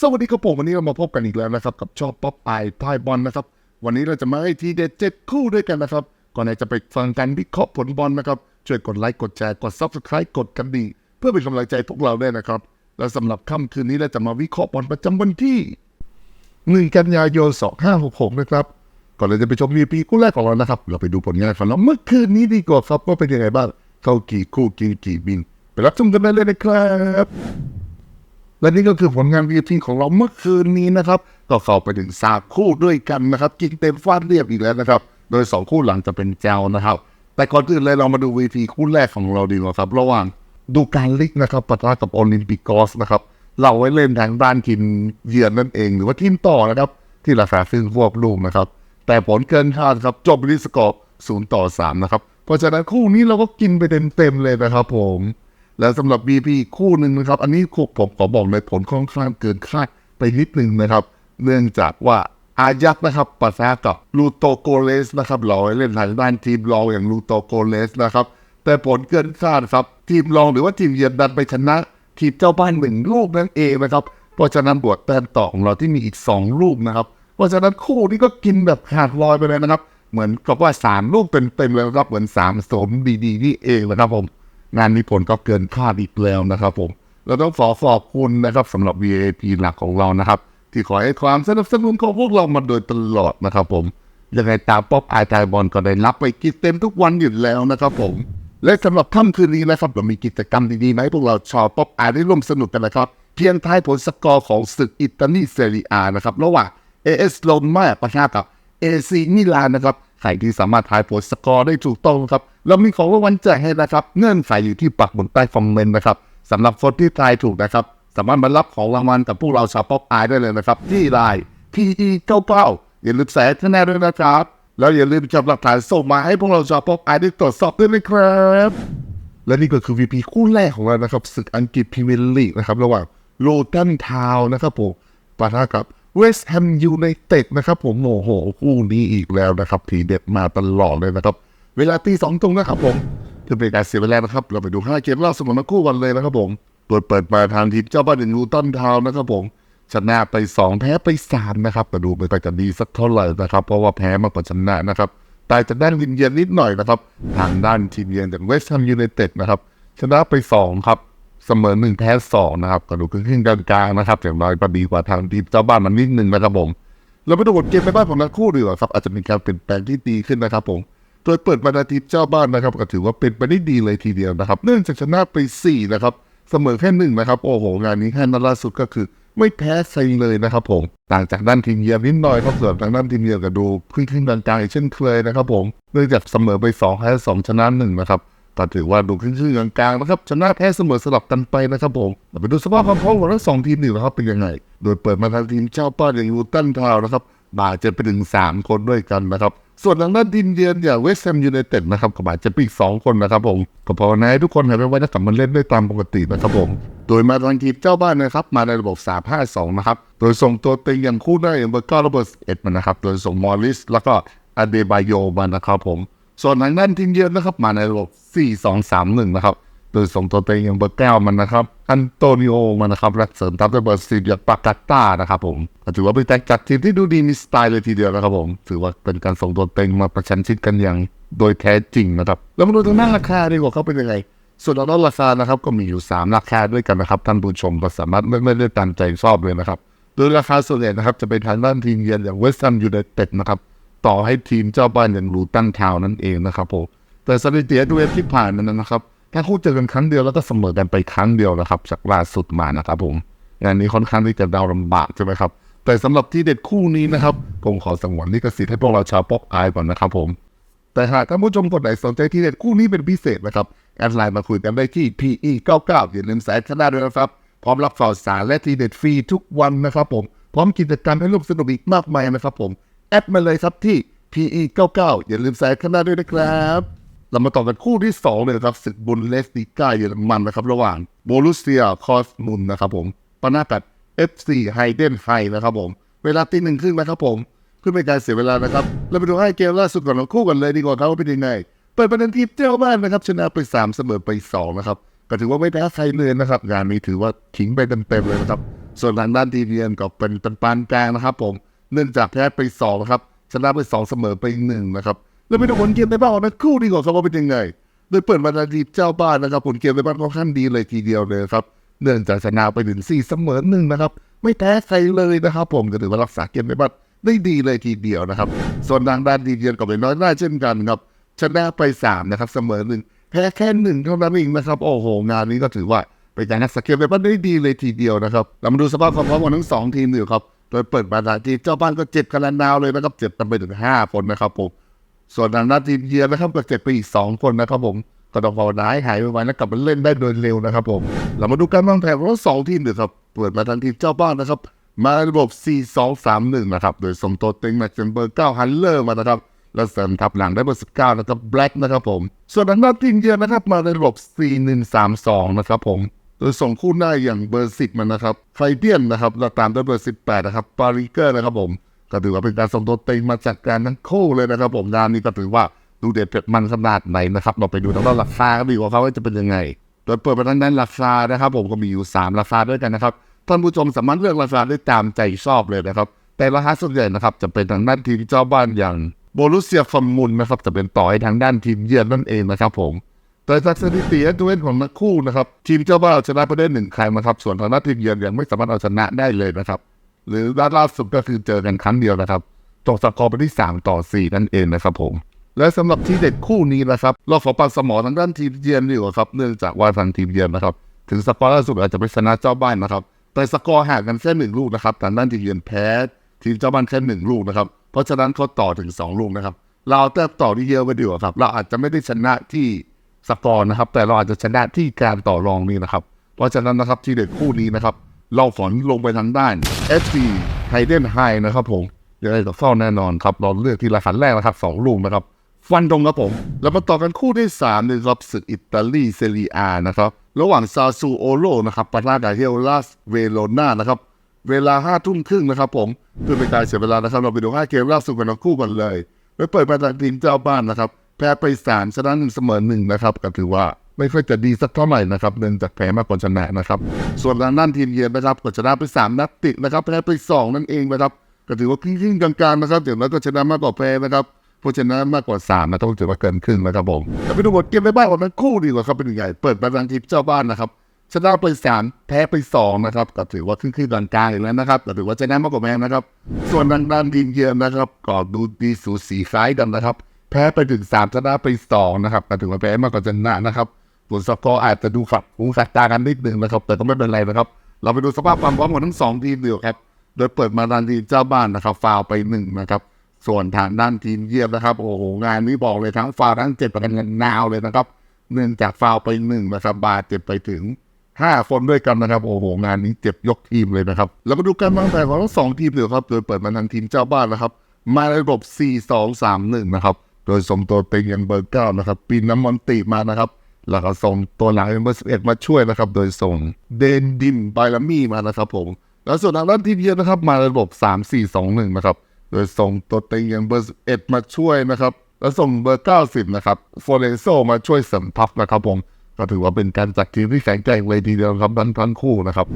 สวัสดีครับผมวันนี้เรามาพบกันอีกแล้วนะครับ กับช่องป๊อปไอพายบอลนะครับ วันนี้เราจะมาให้ทีเด็ดเจ็ดคู่ด้วยกันนะครับ ก่อนจะไปฟังกันวิเคราะห์ผลบอลนะครับ ช่วยกดไลค์กดแชร์กด subscribe กดกระดิ่งเพื่อเป็นกำลังใจพวกเราด้วยนะครับ และสำหรับค่ำคืนนี้เราจะมาวิเคราะห์บอลประจำวันที่1กันยายน2566นะครับก่อนเราจะไปชม VP คู่แรกของเรานะครับ เราไปดูผลงานของเราเมื่อคืนนี้ดีกว่าครับว่าเป็นยังไงบ้างเข้ากี่คู่กินกี่บิน ไปรับชมกันได้เลยนะครับและนี่ก็คือผลงาน VP ของเราเมื่อคืนนี้นะครับ ก็เข้าไปถึงสามคู่ด้วยกันนะครับกินเต็มฟาดเรียบอีกแล้วนะครับ โดยสองคู่หลังจะเป็นแจวนะครับ แต่ก่อนอื่นเลยเรามาดู VP คู่แรกของเราดีกว่าครับ ระหว่างดูการลิกนะครับปะทะกับโอลิมปิกอสนะครับ เราไว้เล่นทางด้านทีมเยือนนั่นเอง หรือว่าทีมต่อนะครับ ที่ราคาซื้อควบลูกนะครับ แต่ผลเกินคาดครับจบด้วยสกอร์ศูนย์ต่อสามนะครับเพราะฉะนั้นคู่นี้เราก็กินไปเต็มๆเลยนะครับผม และสำหรับ BP คู่หนึ่งนะครับ อันนี้ผมขอบอกเลยผลค่อนข้างเกินคาดไปนิดหนึ่งนะครับ เนื่องจากว่าอายักษ์นะครับปะทะกับลูโตโกเลสนะครับเราเล่นทางด้านทีมรองอย่างลูโตโกเลสนะครับ แต่ผลเกินคาดครับ ทีมรองหรือว่าทีมเยือนดันไปชนะ ทีมเจ้าบ้านหนึ่งลูกนั่นเองนะครับ เพราะฉะนั้นบวกแต้มต่อของเราที่มีอีก 2 ลูกนะครับ เพราะฉะนั้นคู่นี้ก็กินแบบขาดลอยไปเลยนะครับ เหมือนกับว่า3ลูกเต็มๆเลยนะครับเหมือน3สมดีๆนี่เองนะครับผม งานนี้ผลก็เกินคาดอีกแล้วนะครับผมเราต้องขอขอบคุณนะครับสำหรับ VIP หลักของเรานะครับ ที่ขอให้ความสนับสนุนของพวกเรามาโดยตลอดนะครับผมยังไงตามป๊อปไอทายบอลก็ได้รับไปกินเต็มทุกวันอยู่แล้วนะครับผม และสำหรับค่ำคืนนี้นะครับเรามีกิจกรรมดีๆมาให้พวกเราชาวป๊อปไอได้ร่วมสนุกกันนะครับ เพียงทายผลสกอร์ของศึกอิตาลีเซรียนะครับระหว่าง AS โรม่าปะทะกับ AC มิลานนะครับ ใครที่สามารถทายผลสกอร์ได้ถูกต้องครับเรามีของรางวัลแจกให้นะครับ เงื่อนไขอยู่ที่ปักบนใต้คอมเมนต์นะครับสำหรับคนที่ทายถูกนะครับ สามารถมารับของรางวัลกับพวกเราชาวป๊อปไอได้เลยนะครับ ที่ไลน์ PE 99อย่าลืมแสคะแนนด้วยนะครับ แล้วอย่าลืมจับหลักฐานส่งมาให้พวกเราชาวป๊อปไอได้ตรวจสอบด้วยนะครับและนี่ก็คือ VP คู่แรกของเรานะครับศึกอังกฤษพรีเมียร์ลีกนะครับระหว่างโลตันทาวนะครับผมปะทะกับ เวสต์แฮมยูไนเต็ดนะครับผมโอ้โหคู่นี้อีกแล้วนะครับ ทีเด็ดมาตลอดเลยนะครับ เวลาตีสองตรงนะครับผมเพื่อเป็นการเสียเวลานะครับ เราไปดูห้าเกมล่าสุดของทั้งคู่กันเลยนะครับผมโดเปิดมาทางทีมเจ้าบ้านอย่างลูตันทาวน์นะครับผมชนะไป 2 แพ้ไป3นะครับแต่ดูไม่ค่อยจะดีสักเท่าไหร่นะครับ เพราะว่าแพ้มากกว่าชนะนะครับแต่จะด้านวินเยียนนิดหน่อยนะครับ ทางด้านทีมเยือนจากเวสต์แฮมยูไนเต็ดนะครับ ชนะไป 2 ครับ เสมอ1แพ้2นะครับก็ดูครึ่งกลางๆนะครับอย่างน้อยก็ดีกว่าทางทีมเจ้าบ้านมันนิดหนึ่งนะครับผมเราไม่ต้องกดเกมไปบ้านของทั้งคู่ดีกว่าครับอาจจะมีการเปลี่ยนแปลงที่ดีขึ้นนะครับผมโดยเปิดมานาทีเจ้าบ้านนะครับก็ถือว่าเป็นไปได้ดีเลยทีเดียวนะครับ เนื่องจากชนะไป4นะครับเสมอแค่หนึ่งนะครับ โอ้โห งานนี้แค่นัดล่าสุดก็คือไม่แพ้ใครเลยนะครับผมต่างจากด้านทีมเยือนนิดหน่อยครับส่วนทางด้านทีมเยือนก็ดูขึ้นขึ้นกลางๆเช่นเคยนะครับผมเนื่องจากเสมอไป2แพ้2ชนะหนึ่งนะครับ ก็ถือว่าดูขึ้นขึ้นกลางๆนะครับชนะแพ้เสมอสลับกันไปนะครับผมเราไปดูสภาพความพร้อมของทั้งสองทีมหนึ่งนะครับเป็นยังไง โดยเปิดมาทางทีมเจ้าป้านอย่างยูตันทาวนะครับบาดเจ็บไปถึง3คนด้วยกันนะครับส่วนทางด้านทีมเยือนอย่างเวสต์แฮมยูไนเต็ดนะครับก็บาดเจ็บอีก2คนนะครับผมก็ภาวนาให้ทุกคนหายไปไว้และกลับมาเล่นได้ตามปกตินะครับผมโดยมาทางทีมเจ้าบ้านนะครับมาในระบบ3-5-2นะครับโดยส่งตัวเต็งอย่างคู่หน้าอย่างเบอร์ก้าระเบิดเอ็ดมันนะครับโดยส่งมอริสแล้วก็อเดบายโยมานะครับผมส่วนทางด้านทีมเยือนนะครับมาในระบบ 4-2-3-1 นะครับ โดยส่งตัวเต็งอย่างเบอร์เก้ามันนะครับอันโตนิโอมันนะครับและเสริมทัพด้วยเบอร์สิบอย่างปากาต้านะครับผมถือว่าเป็นการจัดทีมที่ดูดีมีสไตล์เลยทีเดียวนะครับผมถือว่าเป็นการส่งตัวเต็งมาประชันชิดกันอย่างโดยแท้จริงนะครับแล้วมาดูทางด้านราคาดีกว่าเขาเป็นยังไงส่วนทางด้านราคานะครับก็มีอยู่ 3 ราคาด้วยกันนะครับ ท่านผู้ชมก็สามารถเลือกได้ตามใจชอบเลยนะครับ โดยราคาส่วนใหญ่นะครับจะเป็นทางด้านทีมเยือนอย่างเวสต์แฮมยูไนเต็ดนะครับต่อให้ทีมเจ้าบ้านอย่างลูตันทาวน์นั่นเองนะครับผม แต่สถิติดูเอฟที่ผ่านนั้นนะครับแค่คู่เจอกันครั้งเดียวแล้วก็เสมอกันไปครั้งเดียวนะครับ จากล่าสุดมานะครับผมงานนี้ค่อนข้างที่จะเดาลำบากใช่ไหมครับ แต่สำหรับที่เด็ดคู่นี้นะครับ ผมขอสงวนลิขสิทธิ์ให้พวกเราชาวป๊อปอายก่อนนะครับผมแต่หากท่านผู้ชมคนไหนสนใจที่เด็ดคู่นี้เป็นพิเศษนะครับแอดไลน์มาคุยกันได้ที่ PE 99อย่าลืมแสนชนะด้วยนะครับ พร้อมรับข่าวสารและทีเด็ดฟรีทุกวันนะครับผม พร้อมกิจกรรมให้ร่วมสนุกอีกมากมายนะครับผม แอดมาเลยครับที่ PE 99อย่าลืมแสนชนะด้วยนะครับ เรามาต่อกันคู่ที่สองเลยนะครับศึกบุนเลสติก้าเยอรมันนะครับ ระหว่างโบรุสเซียคอสมุนนะครับผมปะหน้ากับ FC ไฮเดนไฮนะครับผม เวลาตีหนึ่งครึ่งนะครับผมเพื่อไม่การเสียเวลานะครับ เราไปดูให้เกมล่าสุดก่อนเราคู่กันเลยดีกว่าครับว่าเป็นยังไงเปิดประเด็นทีมเจ้าบ้านนะครับชนะไป 3 เสมอไป 2 นะครับ ก็ถือว่าไม่แพ้ใครเลยนะครับ งานนี้ถือว่าขิงไปเต็มๆเลยนะครับ ส่วนทางด้านทีมเยือนก็เป็นป็นปานกลางนะครับ ผมเนื่องจากแพ้ไปสองนะครับชนะไปสองเสมอไปหนึ่งนะครับ แล้วไปดูผลเกมในบ้านนะคู่ดีกว่าครับว่าเป็นยังไงโดยเปิดมานาทีเจ้าบ้านนะครับผลเกมในบ้านค่อนข้างดีเลยทีเดียวเลยครับเนื่องจากชนะไปถึงสี่เสมอหนึ่งนะครับ ไม่แพ้ใครเลยนะครับ ผมก็ถือว่ารักษาเกมในบ้านได้ดีเลยทีเดียวนะครับ ส่วนทางด้านทีเยือนก็เป็นน้อยหน้าเช่นกันครับชนะไปสามนะครับเสมอหนึ่งแพ้แค่หนึ่งเท่านั้นเองนะครับ โอ้โห งานนี้ก็ถือว่าเป็นการรักษาเกมในบ้านได้ดีเลยทีเดียวนะครับเรามาดูสภาพความพร้อมของทั้งสองทีมดูครับโดยเปิดมานาทีเจ้าบ้านก็เจ็บกันแล้วนาวเลยนะครับเจ็บกันไปถึงห้าคนนะครับผม ส่วนทางด้านทีมเยือนนะครับก็เจ็บไปอีกสองคนนะครับผมก็ต้องภาวนาให้หายไวๆแล้วกลับมาเล่นได้โดยเร็วนะครับผมเรามาดูการวางแผนของสองทีมเดูครับเปิดมาทางทีเจ้าบ้านนะครับ มาในระบบ 4-2-3-1 นะครับ โดยส่งตัวเต็งมาเป็นเบอร์9ฮันเลอร์มานะครับแล้วเสริมทับหลังได้เบอร์19นะครับแบล็กนะครับผม ส่วนทางด้านทีมเยือนนะครับมาในระบบ 4-1-3-2 นะครับผม โดยส่งคู่หน้าอย่างเบอร์10มานนะครับไฟเบียนนะครับแล้วตามด้วยเบอร์18นะครับปาริเกอร์นะครับผม ก็ถือว่าเป็นการส่งตัวเต็งมาจากการทั้งคู่เลยนะครับผมงานนี้ก็ถือว่าดูเด็ดเผ็ดมันขนาดไหนนะครับ เราไปดูทางด้านราคากันดีกว่าครับว่าจะเป็นยังไง โดยเปิดไปทางด้านราคานะครับ ผมก็มีอยู่ 3 ราคาด้วยกันนะครับท่านผู้ชมสามารถเลือกราคาได้ตามใจชอบเลยนะครับ แต่ราคาส่วนใหญ่นะครับจะเป็นทางด้านทีมเจ้าบ้านอย่างโบรุเซียฟอร์มุนนะครับจะเป็นต่อให้ทางด้านทีมเยือนนั่นเองนะครับผมแต่จากสถิติและตัวเล่นของนักคู่นะครับทีมเจ้าบ้านเอาชนะไปได้หนึ่งครั้งนะครับส่วนทางด้านทีมเยือนยังไม่สามารถเอาชนะได้เลยนะครับ หรือด้าล่าสุดก็คือเจอกันครั้งเดียวนะครับจบสกอร์ไปที่3ต่อ 4 นั่นเองนะครับผม และสำหรับที่เด็ดคู่นี้นะครับเราขอปันสมอทางด้านทีมเยือนดีกว่าครับเนื่องจากว่าทางทีมเยือนนะครับ ถึงสกอร์ล่าสุดอาจจะไปชนะเจ้าบ้านนะครับแต่สกอร์ห่างกันแค่หนึ่งลูกนะครับทางด้านทีมเยือนแพ้ทีมเจ้าบ้านแค่หนึ่งลูกนะครับเพราะฉะนั้นเขาต่อถึงสองลูกนะครับ เราเอาแต้มต่อที่เยอะไปดีกว่าครับ เราอาจจะไม่ได้ชนะที่สกอร์นะครับ แต่เราอาจจะชนะที่การต่อรองนี้นะครับ เพราะฉะนั้นนะครับทีเด็ดคู่นี้นะครับ เราฝนลงไปทางด้าน FC ไฮเดนไฮนะครับผมยังไงก็เข้าแน่นอนครับ เราเลือกที่รายขันแรกนะครับสองลูกนะครับ ฟันตรงครับผม แล้วมาต่อกันคู่ที่สามในรอบศึกอิตาลีเซเรียนะครับ ระหว่างซาซูโอโรนะครับปะทะกับเฮลลาสเวโรนานะครับ เวลาห้าทุ่มครึ่งนะครับผมเพื่อเป็นการเสียเวลานะครับ เราไปดูห้าเกมล่าสุดกันทั้งคู่กันเลยโดยเปิดมาจากทีมเจ้าบ้านนะครับ แพ้ไปสามชนะหนึ่งเสมอหนึ่งนะครับก็ถือว่า ไม่ค่อยจะดีสักเท่าไหร่นะครับเนื่องจากแพ้มากกว่าชนะนะครับ ส่วนทางด้านทีมเยือนนะครับก็ชนะไปสามนัดติดนะครับแพ้ไปสองนั่นเองนะครับก็ถือว่าครึ่งกลางๆนะครับเดี๋ยวนั้นก็ชนะมากกว่าแพ้นะครับเพราะชนะมากกว่าสามนะต้องถือว่าเกินครึ่งนะครับผมแล้วไปดูบทเกมในบ้านของทั้งคู่ดีกว่าครับเป็นยังไงเปิดมาทางทีมเจ้าบ้านนะครับชนะไปสามแพ้ไปสองนะครับก็ถือว่าขึ้นขึ้นกลางกลางๆอีกแล้วนะครับก็ถือว่าชนะมากกว่าแพ้นะครับ ส่วนทางด้านทีมเยือนนะครับก็ดูดีสูสีคล้ายกันนะครับ แพ้ไปถึงสามชนะไปสองนะครับก็ถือว่าแพ้มากกว่าชนะนะครับ ส่วนสกอร์อาจจะดูฝักหูขัดตากันนิดนึงนะครับ แต่ก็ไม่เป็นไรนะครับ เราไปดูสภาพความพร้อมของทั้งสองทีมเดียวครับ โดยเปิดมาทางทีมเจ้าบ้านนะครับ ฟาวไปหนึ่งนะครับ ส่วนทางด้านทีมเยี่ยมนะครับ โอ้โห งานนี้บอกเลยทั้งฟาวทั้งเจ็บประกันกันนาวเลยนะครับ เนื่องจากฟาวไปหนึ่งนะครับบาดเจ็บไปถึงห้าคนด้วยกันนะครับ โอ้โห งานนี้เจ็บยกทีมเลยนะครับ แล้วมาดูการวางแผนของทั้งสองทีมเดียวครับ โดยเปิดมาทางทีมเจ้าบ้านนะครับ มาในระบบ4-2-3-1นะครับ โดยส่งตัวเต็งอย่างเบอร์เก้านะครับปีนน้ำมันตีมานะครับ แล้วก็ส่งตัวหลังเป็นเบเอร์11มาช่วยนะครับ โดยส่งเดนดินไบลามี่มานะครับผม แล้วส่วนทางด้านทีมเยือนนะครับ มาในระบบ3-4-2-1นะครับ โดยส่งตัวเต็งอย่างเบอร์11มาช่วยนะครับ แล้วส่งเบอร์90นะครับโฟเรนโซมาช่วยเสริมทัพนะครับผม ก็ถือว่าเป็นการจัดทีมที่แข็งแกร่งเลยทีเดียวครับทั้งทั้งคู่นะครับ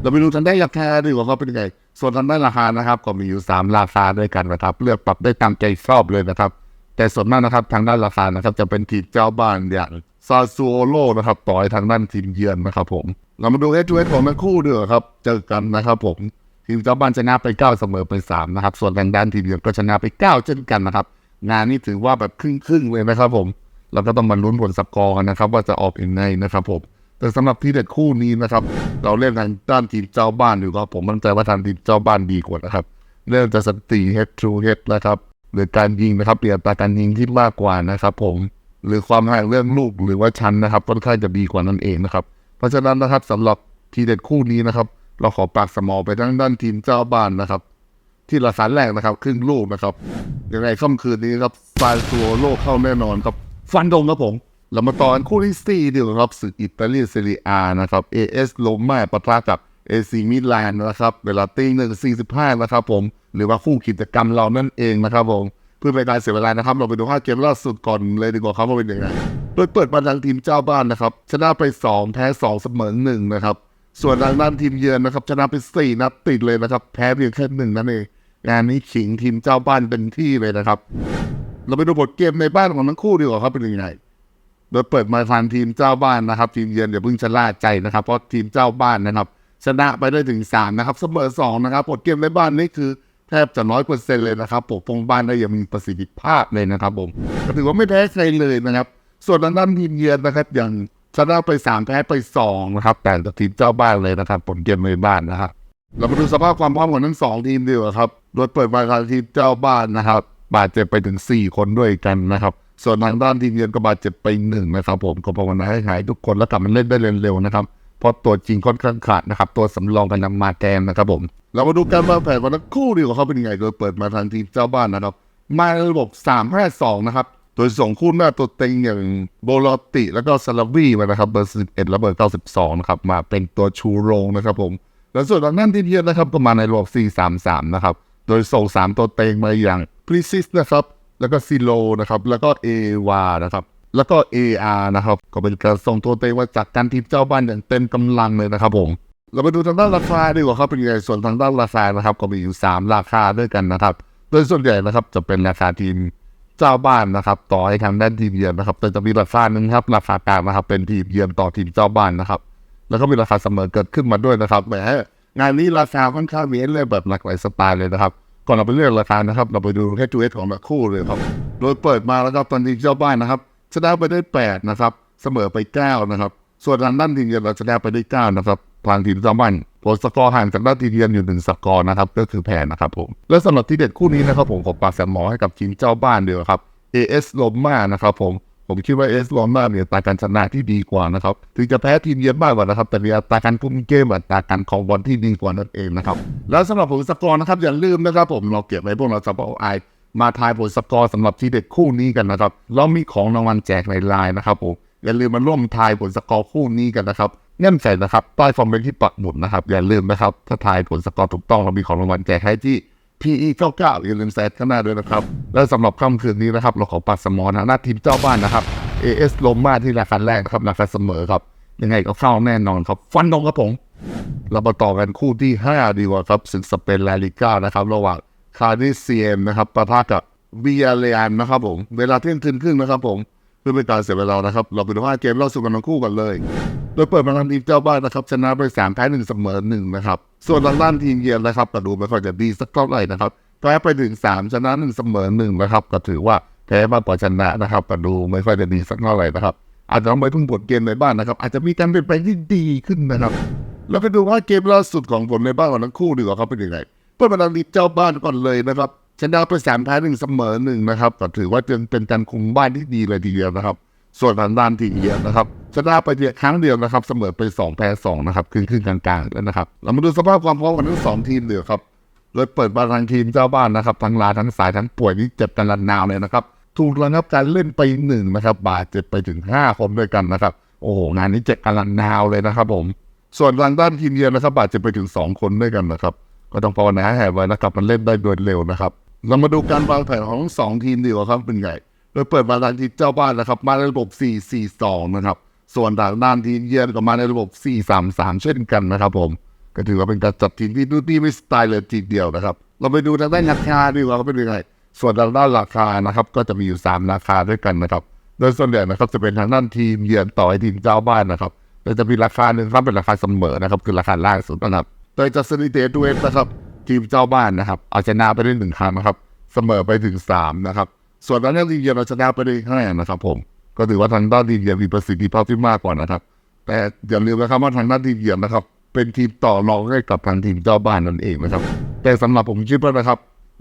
เราไปดูทางด้านราคาดีกว่าครับเป็นไง ส่วนทางด้านราคานะครับ ก็มีอยู่3ราคาด้วยกันนะครับ เลือกปรับได้ตามใจชอบเลยนะครับ แต่ส่วนมากนะครับทางด้านราคานะครับจะเป็นทีมเจ้าบ้านอย่าง ซาซูโอโลนะครับต่อยทางด้านทีมเยือนนะครับผม เรามาดูเอสเอของทั้งคู่เดีกว่าครับ เจอกันนะครับผม ทีมเจ้าบ้านชนะไป 9 เสมอไป 3 นะครับ ส่วนทางด้านทีมเยือนก็ชนะไป 9 เช่นกันนะครับ งานนี้ถือว่าแบบครึ่งๆเลยนะครับผม เราก็ต้องมาลุ้นผลสกอร์กันนะครับ ว่าจะออกยังไงนะครับผม แต่สำหรับที่เด็ดคู่นี้นะครับ เราเล่นทางด้านทีมเจ้าบ้านอยู่ครับผมมั่นใจว่าทางทีมเจ้าบ้านดีกว่านะครับ เริ่มจะสติ head to head นะครับหรือการยิงนะครับเปลี่ยนตาการยิงที่มากกว่านะครับผม หรือความห่างเรื่องลูกหรือว่าชั้นนะครับค่อนข้างจะดีกว่านั่นเองนะครับ เพราะฉะนั้นนะครับสำหรับทีเด็ดคู่นี้นะครับ เราขอปากสมอไปทางด้านทีมเจ้าบ้านนะครับ ที่ราคาแรกนะครับ ครึ่งลูกนะครับยังไงค่ำคืนนี้ครับฟาซัวโลกเข้าแน่นอนครับ ฟันดงครับผมเรามาต่อนคู่ที่สี่ดีกว่าครับศึกอิตาลีเซเรียอานะครับ AS โรม่าปะทะกับ AC มิลานนะครับ เวลาตีหนึ่งสี่สิบห้านะครับผม หรือว่าคู่กิจกรรมเรานั่นเองนะครับผม เพื่อเป็นการเสียเวลานะครับ เราไปดูห้าเกมล่าสุดก่อนเลยดีกว่าครับว่าเป็นยังไงโดยเปิดมาทางทีมเจ้าบ้านนะครับ ชนะไป 2 แพ้ 2 เสมอ1นะครับ ส่วนทางด้านทีมเยือนนะครับ ชนะไป 4 นัดติดเลยนะครับ แพ้เพียงแค่หนึ่งนั่นเองงานนี้ขิงทีมเจ้าบ้านเป็นที่เลยนะครับ เราไปดูบทเกมในบ้านของทั้งคู่ดีกว่าครับเป็นยังไงโดยเปิดมาทางทีมเจ้าบ้านนะครับ ทีมเยือนอย่าเพิ่งชะล่าใจนะครับเพราะทีมเจ้าบ้านนะครับ ชนะไปได้ถึง3นะครับเสมอ2นะครับบทเกมในบ้านนี่คือ แทบจะน้อยเปอร์เซ็นต์เลยนะครับปกป้องบ้านได้อย่างมีประสิทธิภาพเลยนะครับผมก็ถือว่าไม่แพ้ใครเลยนะครับ ส่วนทางด้านทีมเยือนนะครับ อย่างชนะไป3แพ้ไป2นะครับแต่ทีมเจ้าบ้านเลยนะครับผลเกมในบ้านนะครับเรามาดูสภาพความพร้อมของทั้งสองทีมดีกว่าครับโดยเปิดมาทางทีมเจ้าบ้านนะครับ บาดเจ็บไปถึง4คนด้วยกันนะครับ ส่วนทางด้านทีมเยือนก็บาดเจ็บไปหนึ่งนะครับ ผมก็ภาวนาให้หายทุกคนแล้วกลับมาเล่นได้เร็วๆนะครับ เพราะตัวจริงค่อนข้างขาดนะครับ ตัวสำรองกันนำมาแทนนะครับผม เรามาดูการวางแผนของทั้งคู่ดีกว่าเขาเป็นยังไง โดยเปิดมาทางทีมเจ้าบ้านนะครับ มาในระบบ 3-5-2 นะครับ โดยส่งคู่หน้าตัวเต็งอย่างโบลอติ แล้วก็ซาลาวีมานะครับเบอร์11และเบอร์92นะครับมาเป็นตัวชูโรงนะครับผมแล้วส่วนทางด้านที่เยือนนะครับก็มาในระบบ 4-3-3 นะครับ โดยส่ง 3 ตัวเต็งมาอย่างพริซิสนะครับ แล้วก็ซิโลนะครับ แล้วก็เอวานะครับ แล้วก็ AR นะครับ ก็เป็นการส่งตัวเต็งมาจากการทีมเจ้าบ้านอย่างเต็มกำลังเลยนะครับผมเรามาดูทางด้านราคาดีกว่าครับเป็นยังไงส่วนทางด้านราคานะครับ ก็มีอยู่ 3 ราคาด้วยกันนะครับ โดยส่วนใหญ่นะครับจะเป็นราคาทีมเจ้าบ้านนะครับ ต่อให้ทางด้านทีมเยือนนะครับแต่จะมีราคาหนึ่งครับราคากลางนะครับ เป็นทีมเยือนต่อทีมเจ้าบ้านนะครับ แล้วก็มีราคาเสมอเกิดขึ้นมาด้วยนะครับแหมงานนี้ราคาค่อนข้างมีให้เลือกแบบหลากหลายสไตล์เลยนะครับก่อนเราไปเลือกราคานะครับ เราไปดูแค่จูเอสของแต่คู่เลยครับ โดยเปิดมาแล้วก็ตอนทีมเจ้าบ้านนะครับ ชนะไปได้แปดนะครับ เสมอไปเก้านะครับ ส่วนทางด้านทีมเยือนเราชนะไปได้เก้านะครับทางทีมจ้าบ้านผลสกอร์ห่างจากด้านทีมเยือนอยู่หนึ่งสกอร์นะครับ ก็คือแพ้นะครับผม และสำหรับที่เด็ดคู่นี้นะครับผมผมปากแสมหมอให้กับทีมเจ้าบ้านเดียวครับ AS โรม่านะครับผมผมคิดว่า AS โรม่ามีอัตาการชนะที่ดีกว่านะครับ ถึงจะแพ้ทีมเยือนบ้างกว่านะครับ แต่มีอัตราการคุมเกมอัตราการของบอลที่ดีกว่านั่นเองนะครับ แล้วสำหรับผลสกอร์นะครับอย่าลืมนะครับผมเราเก็บไว้พวกเราจะเอาไอ มาทายผลสกอร์สำหรับทีเด็ดคู่นี้กันนะครับเรามีของรางวัลแจกในไลน์นะครับผมอย่าลืมมาร่วมทายผลสกอร์คู่นี้กันนะครับเงื่อนไขนะครับใต้คอมเมนต์ที่ปักหมุดนะครับอย่าลืมนะครับถ้าทายผลสกอร์ถูกต้องเรามีของรางวัลแจกให้ที่ PE 99อย่าลืมแซดข้างหน้าด้วยนะครับ และสำหรับค่ำคืนนี้นะครับ เราขอปัดสมอนะหน้าทีมเจ้าบ้านนะครับ AS ลมมาที่ราคาแรกนะครับราคาเสมอครับ ยังไงก็เข้าแน่นอนครับ ฟันตรงครับผมเรามาต่อกันคู่ที่ 5 ดีกว่าครับศึกสเปนลาลิก้านะครับ ระหว่าง คาร์ดิเซียมนะครับประทะกับวิยาเรียนนะครับผม เวลาเที่ยงคืนครึ่งนะครับผม เพื่อเป็นการเสียเวลานะครับ เราไปดูว่าเกมเล่าสู่กันทั้งคู่กันเลย โดยเปิดมาทางทีมเจ้าบ้านนะครับ ชนะไปสามแพ้หนึ่งเสมอหนึ่งนะครับ ส่วนทางด้านทีมเยือนนะครับก็ดูไม่ค่อยจะดีสักเท่าไหร่นะครับแพ้ไปถึงสามชนะหนึ่งเสมอหนึ่งนะครับ ก็ถือว่าแพ้มากกว่าชนะนะครับก็ดูไม่ค่อยจะดีสักเท่าไหร่นะครับ อาจจะต้องไปพึ่งบทเกมในบ้านนะครับ อาจจะมีการเปลี่ยนแปลงที่ดีขึ้นนะครับเราไปดูว่าเกมล่าสุดของผลในบ้านของทั้งคู่ดีกว่าครับเป็นยังไง เปิดมาทางทีมเจ้าบ้านก่อนเลยนะครับชนะไปสามแพ้หนึ่งเสมอหนึ่งนะครับก็ถือว่าเป็นเป็นการคุมบ้านที่ดีเลยทีเดียวนะครับ ส่วนทางด้านทีมเยือนนะครับชนะไปเพียงครั้งเดียวนะครับ เสมอไปสองแพ้สองนะครับครึ่งครึ่งกลางๆแล้วนะครับ เรามาดูสภาพความพร้อมของทั้งสองทีมเดียวครับโดยเปิดมาทางทีมเจ้าบ้านนะครับทั้งลาทั้งสายทั้งป่วยนี่เจ็บกันระนาวเลยนะครับถูกระงับการเล่นไปหนึ่งนะครับบาดเจ็บไปถึงห้าคนด้วยกันนะครับ โอ้โหงานนี้เจ็บกันระนาวเลยนะครับ ผม ส่วนทางด้านทีมเยือนนะครับ บาดเจ็บไปถึงสองคนด้วยกันนะครับ ก็ต้องภาวนาให้หายไวนะครับ มันเล่นได้โดยเร็วนะครับ เรามาดูการวางแผนของทั้งสองทีมดีกว่าครับเป็นไงโดยเปิดมาทางทีมเจ้าบ้านนะครับ มาในระบบ 4-4-2 นะครับ ส่วนทางด้านทีมเยือนก็มาในระบบ 4-3-3 เช่นกันนะครับผมก็ถือว่าเป็นการจัดทีมที่ดูดีไม่สไตล์เลยทีเดียวนะครับ เราไปดูทางด้านราคาดีกว่าครับเป็นยังไงส่วนทางด้านราคานะครับก็จะมีอยู่ 3 ราคาด้วยกันนะครับ โดยส่วนใหญ่นะครับจะเป็นทางด้านทีมเยือนต่อให้ทีมเจ้าบ้านนะครับโดยจะมีราคาหนึ่งครับเป็นราคาเสมอนะครับคือราคาล่างสุดนะครับ โดยจะสถิติดูเอฟนะครับทีมเจ้าบ้านนะครับ เอาชนะไปได้หนึ่งครั้งนะครับ เสมอไปถึงสามนะครับ ส่วนทางด้านทีเยือนเราชนะไปได้ห้านะครับ ผม ก็ถือว่าทางด้านทีเยือนมีประสิทธิภาพที่มากกว่านะครับ แต่อย่าลืมนะครับว่าทางด้านทีเยือนนะครับ เป็นทีมต่อรองให้กับทางทีมเจ้าบ้านนั่นเองนะครับ แต่สำหรับผมคิดว่านะครับ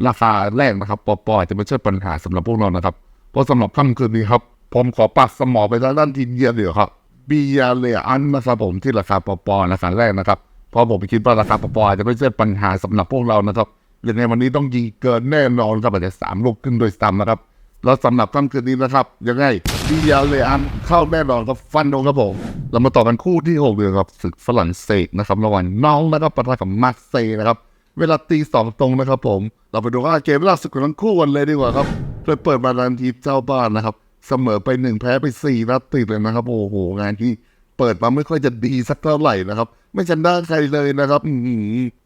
ราคาแรกนะครับปอปอจะไม่ใช่ปัญหาสำหรับพวกเรานะครับ เพราะสำหรับค่ำคืนนี้ครับ ผมขอปักสมอไปทางด้านทีมเยือนเดี๋ยวครับบียาเลียอันนะครับผมที่ราคาปอปอราคาแรกนะครับ เพราะผมคิดว่าราคาปอปอจะไม่ใช่ปัญหาสำหรับพวกเรานะครับยังไงวันนี้ต้องยิงเกินแน่นอนครับอาจจะสามลูกขึ้นโดยซ้ำนะครับ แล้วสำหรับค่ำคืนนี้นะครับยังไงบียาเลยอันเข้าแน่นอนครับฟันโดงครับผมเรามาต่อกันคู่ที่หกเลยครับศึกฝรั่งเศสนะครับระหว่างน้องนะครับปะทะกับมาร์เซย์นะครับเวลาตีสองตรงนะครับผม เราไปดูว่าเกมล่าสุดของทั้งคู่กันเลยดีกว่าครับโดยเปิดมาทางทีเจ้าบ้านนะครับ เสมอไปหนึ่งแพ้ไปสี่นัดติดเลยนะครับ โอ้โหงานที่ เปิดมาไม่ค่อยจะดีสักเท่าไหร่นะครับ ไม่ชนะใครเลยนะครับ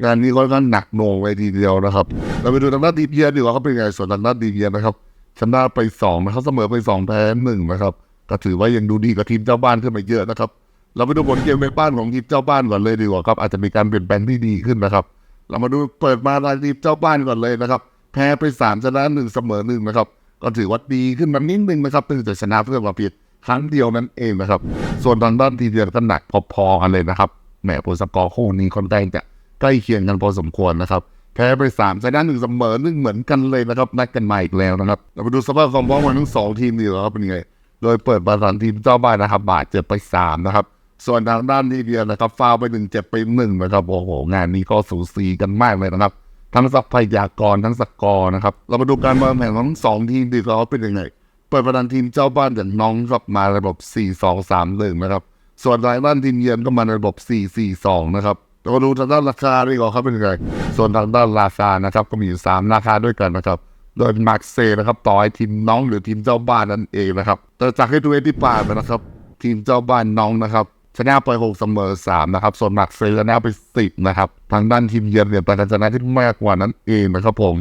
งานนี้ค่อนข้าหนักหน่วงไปทีเดียวนะครับ เราไปดูทางด้านดีเพียดีกว่าเขาเป็นไงส่วนทางด้านดีเพียนะครับชนะไปสองนะครับเสมอไปสองแพ้หนึ่งนะครับก็ถือว่ายังดูดีกว่าทีมเจ้าบ้านขึ้นมาเยอะนะครับ เราไปดูผลเกมในบ้านของทีมเจ้าบ้านก่อนเลยดีกว่าครับอาจจะมีการเปลี่ยนแปลงที่ดีขึ้นนะครับ เรามาดูเปิดมาทางทีมเจ้าบ้านก่อนเลยนะครับ แพ้ไปสามชนะหนึ่งเสมอหนึ่งนะครับก็ถือว่าดีขึ้นมานิดนึงนะครับตั้งแต่ชนะเพื่อนมาเพียง ครั้งเดียวนั้นเองนะครับ ส่วนทางด้านทีเยือนก็หนักพอๆกันเลยนะครับแหมผลสกอร์คู่นี้ค่อนข้างจะใกล้เคียงกันพอสมควรนะครับแพ้ไปสามชนะหนึ่งเสมอหนึ่งเหมือนกันเลยนะครับนัดกันมาอีกแล้วนะครับเราไปดูสภาพความพร้อมของทั้งสองทีมดีกว่าครับเป็นไงโดยเปิดมาทางทีมเจ้าบ้านนะครับ บาดเจ็บไปสามนะครับ ส่วนทางด้านทีเยือนนะครับฟาวไปหนึ่งเจ็บไปหนึ่งนะครับโอ้โหงานนี้ก็สูสีกันมากเลยนะครับ ทั้งทรัพยากรทั้งสกอร์นะครับ เรามาดูการวางแผนของทั้งสองทีมดีกว่าเป็นยังไง เปิดประดานทีมเจ้าบ้านอย่างน้องครับมาระบบ 4 2 3 1 นะครับ ส่วนทางด้านทีมเยือนก็มาในระบบ 4 4 2 นะครับเราดูทางด้านราคาดีกว่าครับเป็นไง ส่วนทางด้านราคานะครับ ก็มีอยู่ 3 ราคาด้วยกันนะครับ โดยมาร์คเซนะครับ ต่อให้ทีมน้องหรือทีมเจ้าบ้านนั่นเองนะครับ แต่จากให้ดูเอที่ป่าไปนะครับ ทีมเจ้าบ้านน้องนะครับชนะไป6เสมอ3นะครับ ส่วนมาร์คเซชนะไป10นะครับ ทางด้านทีมเยือนเนี่ยเป็นการชนะที่มากกว่านั้นเองนะครับผม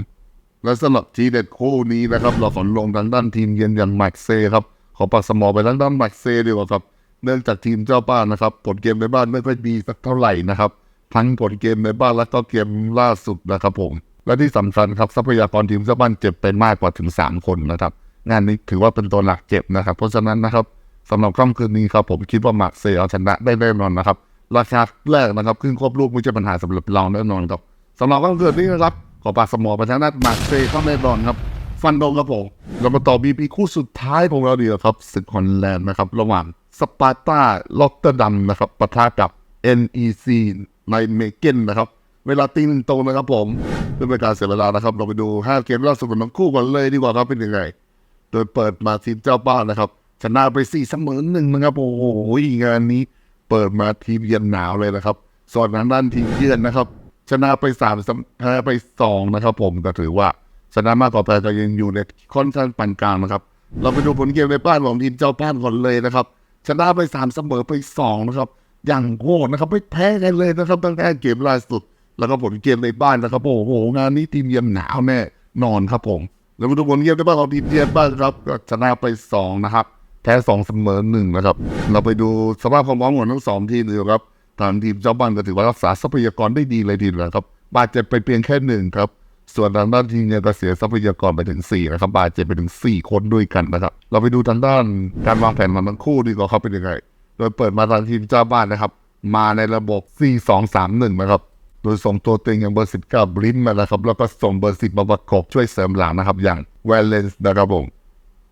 และสำหรับทีเด็ดคู่นี้นะครับ เราขอลงทางด้านทีมเยือนอย่างแม็กเซ่ครับ ขอปักสมอไปทางด้านแม็กเซ่ดีกว่าครับ เนื่องจากทีมเจ้าบ้านนะครับ ผลเกมในบ้านไม่ค่อยดีสักเท่าไหร่นะครับ ทั้งผลเกมในบ้านและก็เกมล่าสุดนะครับผม และที่สำคัญครับทรัพยากรทีมเจ้าบ้านเจ็บไปมากกว่าถึง 3 คนนะครับ งานนี้ถือว่าเป็นตัวหลักเจ็บนะครับ เพราะฉะนั้นนะครับสำหรับค่ำคืนนี้ครับผมคิดว่ามาร์คเซเอาชนะได้แน่นอนนะครับ ราคาแรกนะครับขึ้นควบลูกไม่ใช่ปัญหาสำหรับเราแน่นอนครับสำหรับค่ำคืนนี้นะครับ อปากสมอปทางด้านมาร์เซเข้าแน่นอนครับ ฟันดงครับผมเรามาต่อบีพีคู่สุดท้ายของเราดีกว่าครับศึกฮอลแลนด์นะครับระหว่างสปาร์ตาล็อกเตอร์ดัมนะครับปะทะกับ NEC ในเมเกนนะครับเวลาตีหนึ่งตรงนะครับผมเพื่อเป็นการเสียเวลานะครับ เราไปดู 5 เกมล่าสุดของทั้งคู่กันเลยดีกว่าครับเป็นยังไง โดยเปิดมาทีมเจ้าบ้านนะครับชนะไปสี่เสมอหนึ่งนะครับโอ้โหงานนี้ เปิดมาทีมเยือนหนาวเลยนะครับส่วนทางด้านทีมเยือนนะครับ ชนะไปสามเสมอไปสองนะครับ ผมก็ถือว่าชนะมากกว่าแพ้แต่ยังอยู่ในค่อนข้างปานกลางนะครับ เราไปดูผลเกมในบ้านของทีมเจ้าบ้านก่อนเลยนะครับ ชนะไปสามเสมอไปสองนะครับ อย่างโหดนะครับไม่แพ้กันเลยนะครับตั้งแต่เกมล่าสุด แล้วก็ผลเกมในบ้านนะครับโอ้โหงานนี้ทีมเยือนหนาวแน่นอนครับผมแล้วมาดูผลเกมในบ้านของทีมเยือนบ้างครับก็ชนะไปสองนะครับแพ้สองเสมอหนึ่งนะครับ เราไปดูสภาพความพร้อมของทั้งสองทีมดูครับ ทางทีมเจ้าบ้านก็ถือว่ารักษาทรัพยากรได้ดีเลยทีเดียวครับ บาดเจ็บไปเพียงแค่หนึ่งครับ ส่วนทางด้านทีมเนี่ยก็เสียทรัพยากรไปถึงสี่นะครับ บาดเจ็บไปถึงสี่คนด้วยกันนะครับ เราไปดูทางด้านการวางแผนของทั้งคู่ดีกว่าครับเป็นยังไง โดยเปิดมาทางทีมเจ้าบ้านนะครับ มาในระบบ 4-2-3-1 นะครับ โดยส่งตัวเต็งอย่างเบอร์19บรินมานะครับ แล้วก็ส่งเบอร์10มาประกบช่วยเสริมหลังนะครับ อย่างแวลเลนส์นะครับผม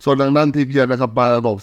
ส่วนทางด้านทีมเยือนนะครับมาระบบ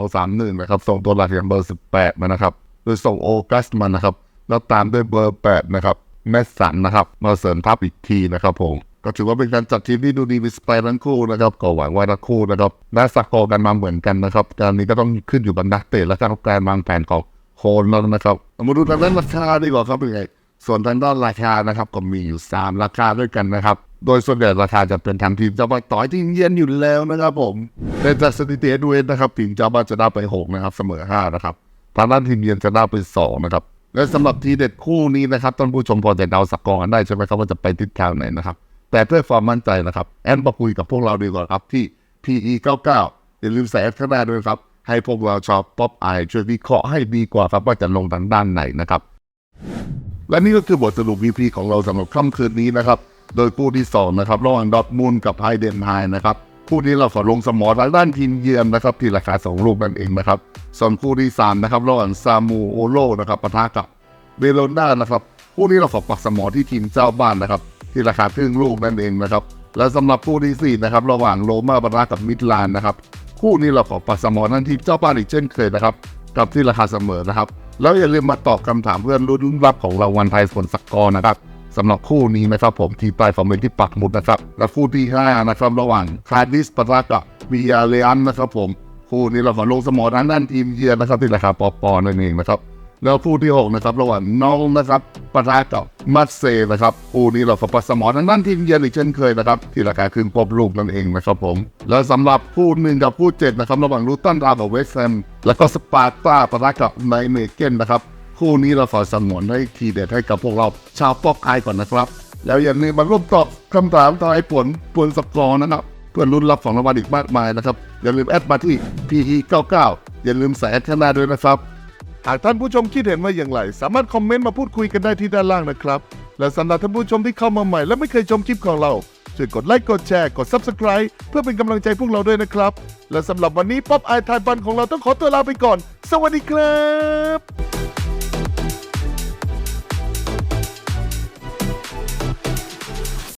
4-2-3-1 นะครับ ส่งตัวหลักอย่างเบอร์ 18 มานะครับ โดยส่งโอกัสมานนะครับ แล้วตามด้วยเบอร์8นะครับแมสสันนะครับ มาเสริมทัพอีกทีนะครับผมก็ถือว่าเป็นการจัดทีมที่ดูดีมีสไตล์ทั้งคู่นะครับก็หวังว่าทั้งคู่นะครับได้สักกอกันมาเหมือนกันนะครับการนี้ก็ต้องขึ้นอยู่กับนักเตะและการการวางแผนของโคนแล้วนะครับมาดูทางด้านราคาดีกว่าครับเป็นไงส่วนทางด้านราคานะครับก็มีอยู่ 3 ราคาด้วยกันนะครับ โดยส่วนใหญ่ราคาจะเป็นทางทีมเจ้าบ้านต่อยทีมเยือนอยู่แล้วนะครับผมแต่จากสถิติดูเองนะครับทีมเจ้าบ้านจะได้ไป6นะครับเสมอ5นะครับ ทางด้านทีมเยือนจะได้ไป2นะครับ และสำหรับทีเด็ดคู่นี้นะครับท่านผู้ชมพอจะเดาสกอร์กันได้ใช่ไหมครับว่าจะไปทิศทางไหนนะครับ แต่เพื่อความมั่นใจนะครับ แอนมาคุยกับพวกเราดีกว่าครับที่ PE 99อย่าลืมใส่แอดข้างหน้าด้วยครับ ให้พวกเราชอบป๊อปไอช่วยวิเคราะห์ให้ดีกว่าครับว่าจะลงทางด้านไหนนะครับและนี่ก็คือบทสรุป VP ของเราสำหรับค่ำคืนนี้นะครับ โดยคู่ที่2นะครับระหว่างดอทมูลกับไฮเดนไฮนะครับ คู่นี้เราขอลงสมอทางด้านทีมเยือนนะครับที่ราคาสองลูกนั่นเองนะครับส่วนคู่ที่3นะครับระหว่างซามูโอโลนะครับปะทะกับเบโลน่านะครับคู่นี้เราขอปักสมอที่ทีมเจ้าบ้านนะครับที่ราคาครึ่งลูกนั่นเองนะครับและสำหรับคู่ที่4นะครับระหว่างโรมาปะทะกับมิดลานนะครับคู่นี้เราขอปักสมอนั่นทีมเจ้าบ้านอีกเช่นเคยนะครับกับที่ราคาเสมอนะครับแล้วอย่าลืมมาตอบคำถามเพื่อนรุ่นรับของรางวัลไทยผลสกอร์นะครับ สำหรับคู่นี้นะครับผมที่ใต้คอมเมนต์ที่ปักหมุดนะครับ และคู่ที่5นะครับระหว่างคาร์ดิสปะทะกับวิยาเลอันนะครับผม คู่นี้เราขอลงสมอทางด้านทีมเยือนนะครับที่ราคาปอปอนั่นเองนะครับแล้วคู่ที่6นะครับระหว่างน้องนะครับปะทะกับมัตเซนะครับคู่นี้เราฝปสมอทั้งด้านทีมเยือนอีกเช่นเคยนะครับที่ราคาคืนครบลูกนั่นเองนะครับผม แล้วสำหรับคู่หนึ่งกับคู่เจ็ดนะครับระหว่างลูตันดากับเวสแฮมแล้วก็สปาร์ตาปะทะกับไนเมเกนนะครับ คู่นี้เราขอสงวนให้ทีเด็ดให้กับพวกเราชาวปอกไอก่อนนะครับ แล้วอย่าลืมมาร่วมตอบคำถามทายผลปวนสกอร์นะครับเพื่อลุ้นรับของรางวัลอีกมากมายนะครับ อย่าลืมแอดมาที่ PE99 อย่าลืมใส่แอดข้างหน้าด้วยนะครับ หากท่านผู้ชมคิดเห็นว่าอย่างไร สามารถคอมเมนต์มาพูดคุยกันได้ที่ด้านล่างนะครับ และสำหรับท่านผู้ชมที่เข้ามาใหม่ และไม่เคยชมคลิปของเราช่วยกดไลค์กดแชร์กด Subscribe เพื่อเป็นกำลังใจพวกเราด้วยนะครับ และสำหรับวันนี้ป๊อปไอทายบันของเราต้องขอตัวลาไปก่อน สวัสดีครับ